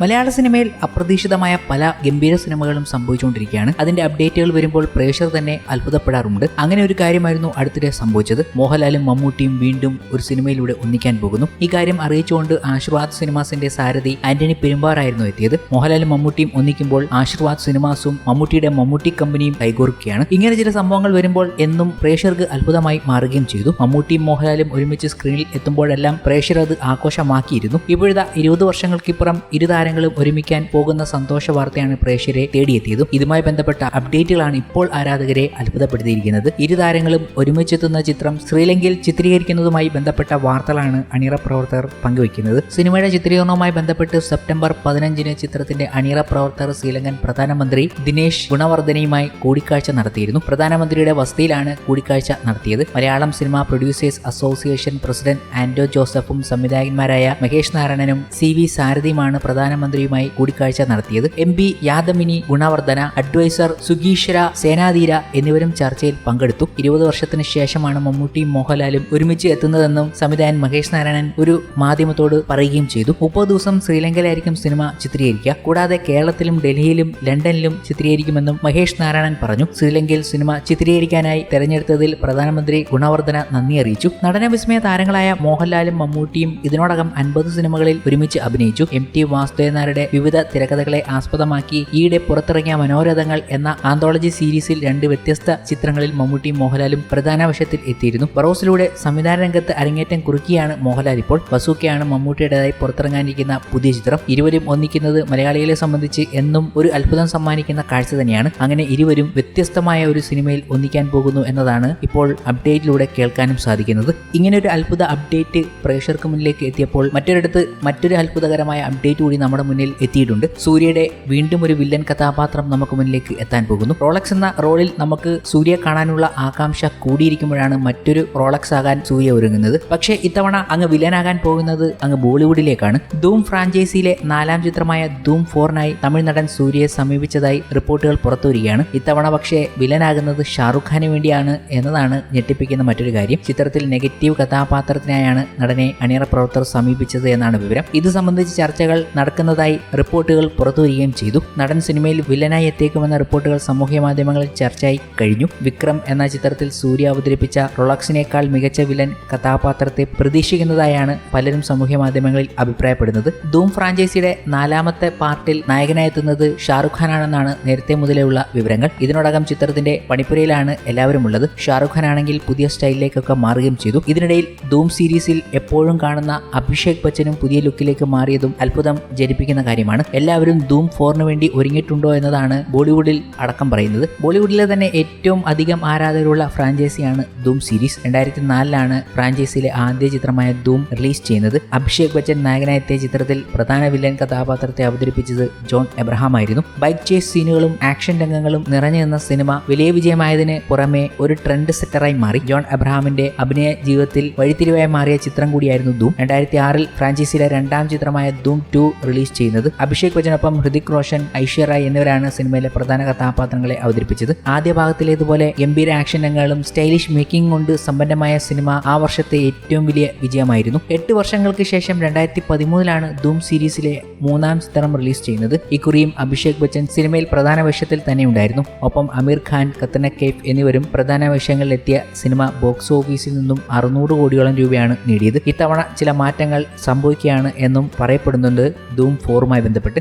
മലയാള സിനിമയിൽ അപ്രതീക്ഷിതമായ പല ഗംഭീര സിനിമകളും സംഭവിച്ചുകൊണ്ടിരിക്കുകയാണ്. അതിന്റെ അപ്ഡേറ്റുകൾ വരുമ്പോൾ പ്രേക്ഷകർ തന്നെ അത്ഭുതപ്പെടാറുണ്ട്. അങ്ങനെ ഒരു കാര്യമായിരുന്നു അടുത്തിടെ സംഭവിച്ചത്. മോഹൻലാലും മമ്മൂട്ടിയും വീണ്ടും ഒരു സിനിമയിലൂടെ ഒന്നിക്കാൻ പോകുന്നു. ഈ കാര്യം അറിയിച്ചുകൊണ്ട് ആശീർവാദ് സിനിമാസിന്റെ സാരഥി ആന്റണി പെരുമ്പാറായിരുന്നു എത്തിയത്. മോഹൻലാലും മമ്മൂട്ടിയും ഒന്നിക്കുമ്പോൾ ആശീർവാദ് സിനിമാസും മമ്മൂട്ടിയുടെ മമ്മൂട്ടി കമ്പനിയും കൈകോർക്കുകയാണ്. ഇങ്ങനെ ചില സംഭവങ്ങൾ വരുമ്പോൾ എന്നും പ്രേക്ഷകർക്ക് അത്ഭുതമായി മാറുകയും ചെയ്തു. മമ്മൂട്ടിയും മോഹൻലാലും ഒരുമിച്ച് സ്ക്രീനിൽ എത്തുമ്പോഴെല്ലാം പ്രേക്ഷകർ അത് ആഘോഷമാക്കിയിരുന്നു. ഇപ്പോഴത്തെ ഇരുപത് വർഷങ്ങൾക്കിപ്പുറം ഇരു താരങ്ങളും ഒരുമിക്കാൻ പോകുന്ന സന്തോഷ വാർത്തയാണ് പ്രേക്ഷകരെ തേടിയെത്തിയതും. ഇതുമായി ബന്ധപ്പെട്ട അപ്ഡേറ്റുകളാണ് ഇപ്പോൾ ആരാധകരെ അത്ഭുതപ്പെടുത്തിയിരിക്കുന്നത്. ഇരു താരങ്ങളും ഒരുമിച്ചെത്തുന്ന ചിത്രം ശ്രീലങ്കയിൽ ചിത്രീകരിക്കുന്നതുമായി ബന്ധപ്പെട്ട വാർത്തകളാണ് അണിയറ പ്രവർത്തകർ പങ്കുവയ്ക്കുന്നത്. സിനിമയുടെ ചിത്രീകരണവുമായി ബന്ധപ്പെട്ട് സെപ്റ്റംബർ പതിനഞ്ചിന് ചിത്രത്തിന്റെ അണിയറ പ്രവർത്തകർ ശ്രീലങ്കൻ പ്രധാനമന്ത്രി ദിനേശ് ഗുണവർദ്ധനയുമായി കൂടിക്കാഴ്ച നടത്തിയിരുന്നു. പ്രധാനമന്ത്രിയുടെ വസതിയിലാണ് കൂടിക്കാഴ്ച നടത്തിയത്. Malayalam cinema producers association president Anto ജോസഫും സംവിധായകന്മാരായ മഹേഷ് നാരായണനും സി വി സാരഥിയുമാണ് പ്രധാനമന്ത്രിയുമായി കൂടിക്കാഴ്ച നടത്തിയത് M P Yadamini Gunawardena adviser Sugeeshwara Senadheera എന്നിവരും ചർച്ചയിൽ പങ്കെടുത്തു. ഇരുപത് വർഷത്തിന് ശേഷമാണ് മമ്മൂട്ടിയും മോഹൻലാലും ഒരുമിച്ച് എത്തുന്നതെന്നും സംവിധായകൻ മഹേഷ് നാരായണൻ ഒരു മാധ്യമത്തോട് പറയുകയും ചെയ്തു. മുപ്പത് ദിവസം ശ്രീലങ്കയിലായിരിക്കും സിനിമ ചിത്രീകരിക്കുക. കൂടാതെ കേരളത്തിലും ഡൽഹിയിലും ലണ്ടനിലും ചിത്രീകരിക്കുമെന്നും മഹേഷ് നാരായണൻ പറഞ്ഞു. ശ്രീലങ്കയിൽ സിനിമ ചിത്രീകരിക്കാനായി തെരഞ്ഞെടുത്തതിൽ പ്രധാനമന്ത്രി ഗുണവർദ്ധന നന്ദി അറിയിച്ചു. നടന വിസ്മയ താരങ്ങളായ മോഹൻലാലും മമ്മൂട്ടിയും ഇതിനോടകം അൻപത് സിനിമകളിൽ ഒരുമിച്ച് അഭിനയിച്ചു. എം ടി വാസുദേവനാരുടെ വിവിധ തിരക്കഥകളെ ആസ്പദമാക്കി ഈയിടെ പുറത്തിറങ്ങിയ മനോരഥങ്ങൾ എന്ന ആന്തോളജി സീരീസിൽ രണ്ട് വ്യത്യസ്ത ചിത്രങ്ങളിൽ മമ്മൂട്ടി മോഹൻലാലും പ്രധാന വശത്തിൽ എത്തിയിരുന്നു. ബറോസിലൂടെ സംവിധാന രംഗത്ത് അരങ്ങേറ്റം കുറുക്കിയാണ് മോഹൻലാൽ ഇപ്പോൾ. വസൂക്കയാണ് മമ്മൂട്ടിയുടേതായി പുറത്തിറങ്ങാനിരിക്കുന്ന പുതിയ ചിത്രം. ഇരുവരും ഒന്നിക്കുന്നത് മലയാളികളെ സംബന്ധിച്ച് എന്നും ഒരു അത്ഭുതം സമ്മാനിക്കുന്ന കാഴ്ച തന്നെയാണ്. അങ്ങനെ ഇരുവരും വ്യത്യസ്തമായ ഒരു സിനിമയിൽ ഒന്നിക്കാൻ പോകുന്നു എന്നതാണ് ഇപ്പോൾ അപ്ഡേറ്റിലൂടെ കേൾക്കാനും സാധിക്കുന്നത്. ഇങ്ങനെ ഒരു അത്ഭുത അപ്ഡേറ്റ് പ്രേക്ഷകർക്ക് മുന്നിലേക്ക് എത്തിയപ്പോൾ മറ്റൊരിടത്ത് മറ്റൊരു അത്ഭുതകരമായ അപ്ഡേറ്റ് കൂടി നമ്മുടെ മുന്നിൽ എത്തിയിട്ടുണ്ട്. സൂര്യയുടെ വീണ്ടും ഒരു വില്ലൻ കഥാപാത്രം നമുക്ക് മുന്നിലേക്ക് എത്താൻ പോകുന്നു. റോളക്സ് എന്ന റോളിൽ നമുക്ക് സൂര്യ കാണാനുള്ള ആകാംക്ഷ കൂടിയിരിക്കുമ്പോഴാണ് മറ്റൊരു റോളക്സ് ആകാൻ സൂര്യ ഒരുങ്ങുന്നത്. പക്ഷേ ഇത്തവണ അങ്ങ് വില്ലനാകാൻ പോകുന്നത് അങ്ങ് ബോളിവുഡിലേക്കാണ്. ധൂം ഫ്രാഞ്ചൈസിയിലെ നാലാം ചിത്രമായ ധൂം ഫോറിനായി തമിഴ് നടൻ സൂര്യയെ സമീപിച്ചതായി റിപ്പോർട്ടുകൾ പുറത്തുവരികയാണ്. ഇത്തവണ പക്ഷേ വില്ലനാകുന്നത് ഷാറുഖ് ഖാന് വേണ്ടിയാണ് എന്നതാണ് ഞെട്ടിപ്പിക്കുന്ന മറ്റൊരു കാര്യം. ചിത്രത്തിൽ നെഗറ്റീവ് കഥാപാത്രത്തിനായാണ് നടനെ അണിയറ പ്രവർത്തകർ സമീപിച്ചത് എന്നാണ് വിവരം. ഇത് സംബന്ധിച്ച് ചർച്ചകൾ നടക്കുന്നതായി റിപ്പോർട്ടുകൾ പുറത്തുവരികയും ചെയ്തു. നടൻ സിനിമയിൽ വില്ലനായി എത്തിയേക്കുമെന്ന റിപ്പോർട്ടുകൾ സാമൂഹ്യ മാധ്യമങ്ങളിൽ ചർച്ചയായി കഴിഞ്ഞു. വിക്രം എന്ന ചിത്രത്തിൽ സൂര്യ അവതരിപ്പിച്ച റൊളക്സിനേക്കാൾ മികച്ച വില്ലൻ കഥാപാത്രത്തെ പ്രതീക്ഷിക്കുന്നതായാണ് പലരും സാമൂഹ്യ മാധ്യമങ്ങളിൽ അഭിപ്രായപ്പെടുന്നത്. ധൂം ഫ്രാഞ്ചൈസിയുടെ നാലാമത്തെ പാർട്ടിൽ നായകനായെത്തുന്നത് ഷാറുഖ് ഖാനാണെന്നാണ് നേരത്തെ മുതലുള്ള വിവരങ്ങൾ. ഇതിനോടകം ചിത്രത്തിന്റെ പണിപ്പുരയിലാണ് എല്ലാവരും ഉള്ളത് ഷാറുഖ് ഖാൻ ആണെങ്കിൽ പുതിയ സ്റ്റൈലിലേക്കൊക്കെ മാറുകയും ചെയ്തു. ഇതിനിടയിൽ ധൂം സീരീസിൽ എപ്പോഴും കാണുന്ന അഭിഷേക് ബച്ചനും പുതിയ ലുക്കിലേക്ക് മാറിയതും അത്ഭുതം ജനിപ്പിക്കുന്ന കാര്യമാണ്. എല്ലാവരും ധൂം ഫോറിന് വേണ്ടി ഒരുങ്ങിയിട്ടുണ്ടോ എന്നതാണ് ബോളിവുഡിൽ അടക്കം പറയുന്നത്. ബോളിവുഡിലെ തന്നെ ഏറ്റവും അധികം ആരാധകരുള്ള ഫ്രാഞ്ചൈസിയാണ് ധൂം സീരീസ്. രണ്ടായിരത്തി നാലിലാണ് ഫ്രാഞ്ചൈസിയിലെ ആദ്യ ചിത്രമായ ധൂം റിലീസ് ചെയ്യുന്നത്. അഭിഷേക് ബച്ചൻ നായകനായി എത്തിയ ചിത്രത്തിൽ പ്രധാന വില്ലൻ കഥാപാത്രത്തെ അവതരിപ്പിച്ചത് ജോൺ എബ്രഹാം ആയിരുന്നു ബൈക്ക് ചേസ് സീനുകളും ആക്ഷൻ രംഗങ്ങളും നിറഞ്ഞു നിന്ന സിനിമ വലിയ വിജയമായതിന് പുറമെ ഒരു ട്രെൻഡ് സെറ്ററായി മാറി. ജോൺ എബ്രഹാമിന്റെ അഭിനയ ജീവിതത്തിൽ വഴിത്തിരിവായി മാറിയ ചിത്രം കൂടിയായിരുന്നു ധൂം. രണ്ടായിരത്തി ആറിൽ ഫ്രാഞ്ചൈസിയിലെ രണ്ടാം ചിത്രമായ ധൂം ടു റിലീസ് ചെയ്യുന്നത്. അഭിഷേക് ബച്ചനൊപ്പം ഹൃതിക് റോഷൻ ഐശ്വര്യ റായ് എന്നിവരാണ് സിനിമയിലെ പ്രധാന കഥാപാത്രങ്ങളെ അവതരിപ്പിച്ചത്. ആദ്യ ഭാഗത്തിലേതുപോലെ ഗംഭീര ആക്ഷൻ രംഗങ്ങളും സ്റ്റൈലിഷ് മേക്കിംഗ് കൊണ്ട് സമ്പന്നമായ സിനിമ ആ വർഷത്തെ ഏറ്റവും വലിയ വിജയമായിരുന്നു. എട്ട് വർഷങ്ങൾക്ക് ശേഷം രണ്ടായിരത്തി പതിമൂന്നിലാണ് ധൂം സീരീസിലെ മൂന്നാം ചിത്രം റിലീസ് ചെയ്യുന്നത്. ഇക്കുറിയും അഭിഷേക് ബച്ചൻ സിനിമയിൽ പ്രധാന വേഷത്തിൽ തന്നെ ഉണ്ടായിരുന്നു. ഒപ്പം അമീർ ഖാൻ കത്തന കെയ്ഫ് എന്നിവരും പ്രധാന വേഷങ്ങളിലെത്തിയ സിനിമ ബോക്സ് ഓഫീസിൽ നിന്നും അറുന്നൂറ് കോടിയോളം രൂപയാണ് നേടിയത്. ഇത്തവണ ചില മാറ്റങ്ങൾ സംഭവിക്കുകയാണ് എന്നും പറയപ്പെടുന്നുണ്ട് ധൂം ഫോറുമായി ബന്ധപ്പെട്ട്